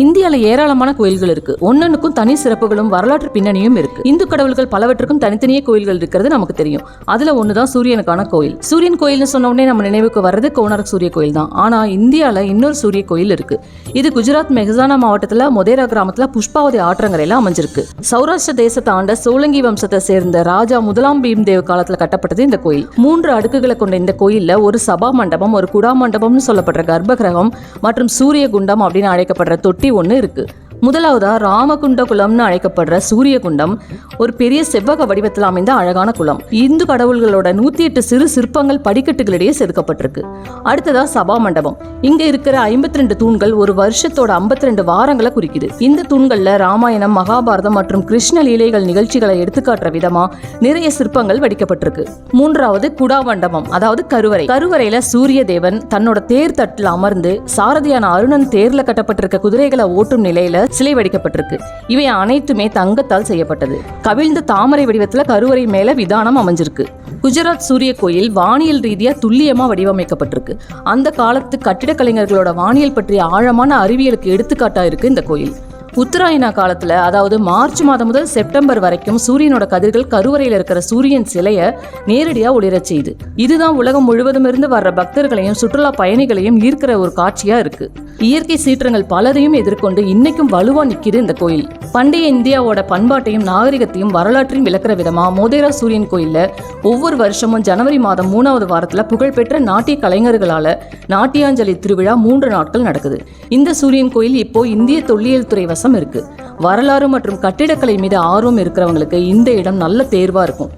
இந்தியாவில் ஏராளமான கோயில்கள் இருக்கு. ஒன்னொன்னுக்கும் தனி சிறப்புகளும் வரலாற்று பின்னணியும் இருக்கு. இந்து கடவுள்கள் பலவற்றுக்கும் தனித்தனியே கோயில்கள் இருக்கிறது நமக்கு தெரியும். அதுல ஒண்ணுதான் சூரியனுக்கான கோயில். சூரியன் கோயில்னு சொன்ன உடனே நம்ம நினைவுக்கு வர்றது கோனார்க் சூரிய கோயில் தான். ஆனா இந்தியால இன்னொரு சூரிய கோயில் இருக்கு. இது குஜராத் மெஹசானா மாவட்டத்துல மொதேரா கிராமத்துல புஷ்பாவதி ஆற்றங்கரையில அமைஞ்சிருக்கு. சௌராஷ்டிர தேசத்தை ஆண்ட சோலங்கி வம்சத்தை சேர்ந்த ராஜா முதலாம் பீம்தேவ் காலத்துல கட்டப்பட்டது இந்த கோயில். மூன்று அடுக்குகளை கொண்ட இந்த கோயில்ல ஒரு சபா மண்டபம் ஒரு குடா மண்டபம்னு சொல்லப்படுற கர்ப்பகிரகம் மற்றும் சூரிய குண்டம் அப்படின்னு அழைக்கப்படுற தொட்டி ஒன்று இருக்கு. முதலாவதா ராமகுண்ட குளம்னு அழைக்கப்படுற சூரிய குண்டம் ஒரு பெரிய செவ்வக வடிவத்தில் அமைந்த அழகான குளம். இந்து கடவுள்களோட நூத்தி எட்டு சிறு சிற்பங்கள் படிக்கட்டுகளிடையே செதுக்கப்பட்டிருக்கு. அடுத்ததா சபா மண்டபம். இங்க இருக்கிற ஐம்பத்தி ரெண்டு தூண்கள் ஒரு வருஷத்தோட 52 ரெண்டு வாரங்களை குறிக்குது. இந்த தூண்கள்ல ராமாயணம் மகாபாரதம் மற்றும் கிருஷ்ண லீலைகள் நிகழ்ச்சிகளை எடுத்துக்காட்டுற விதமா நிறைய சிற்பங்கள் வடிக்கப்பட்டிருக்கு. மூன்றாவது குடா மண்டபம் அதாவது கருவறை. கருவறையில சூரிய தேவன் தன்னோட தேர் தட்டில் அமர்ந்து சாரதியான அருணன் தேர்ல கட்டப்பட்டிருக்க குதிரைகளை ஓட்டும் நிலையில சிலை வடிக்கப்பட்டிருக்கு. இவை அனைத்துமே தங்கத்தால் செய்யப்பட்டது. கவிழ்ந்த தாமரை வடிவத்துல கருவறை மேல விதானம் அமைஞ்சிருக்கு. குஜராத் சூரிய கோயில் வானியல் ரீதியா துல்லியமா வடிவமைக்கப்பட்டிருக்கு. அந்த காலத்து கட்டிட கலைஞர்களோட வானியல் பற்றிய ஆழமான அறிவியலுக்கு எடுத்துக்காட்டா இருக்கு இந்த கோயில். உத்தராயணா காலத்துல அதாவது மார்ச் மாதம் முதல் செப்டம்பர் வரைக்கும் சூரியனோட கதிர்கள் கருவறையில் இருக்கிற சூரியன் சிலைய நேரடியா ஒளிரச் செய்யுது இதுதான் உலகம் முழுவதும் இருந்து வர்ற பக்தர்களையும் சுற்றுலா பயணிகளையும் ஈர்க்கிற ஒரு காட்சியா இருக்கு. இயற்கை சீற்றங்கள் பலரையும் எதிர்கொண்டு இன்னைக்கும் வலுவா நிக்குது இந்த கோயில். பண்டைய இந்தியாவோட பண்பாட்டையும் நாகரிகத்தையும் வரலாற்றையும் விளக்குற விதமா மோதேரா சூரியன் கோயில்ல ஒவ்வொரு வருஷமும் ஜனவரி மாதம் மூணாவது வாரத்துல புகழ்பெற்ற நாட்டிய கலைஞர்களால நாட்டியாஞ்சலி திருவிழா மூன்று நாட்கள் நடக்குது. இந்த சூரியன் கோயில் இப்போ இந்திய தொல்லியல் துறை வசம் இருக்கு. வரலாறு மற்றும் கட்டிடக்கலை மீது ஆர்வம் இருக்கிறவங்களுக்கு இந்த இடம் நல்ல தேர்வா இருக்கும்.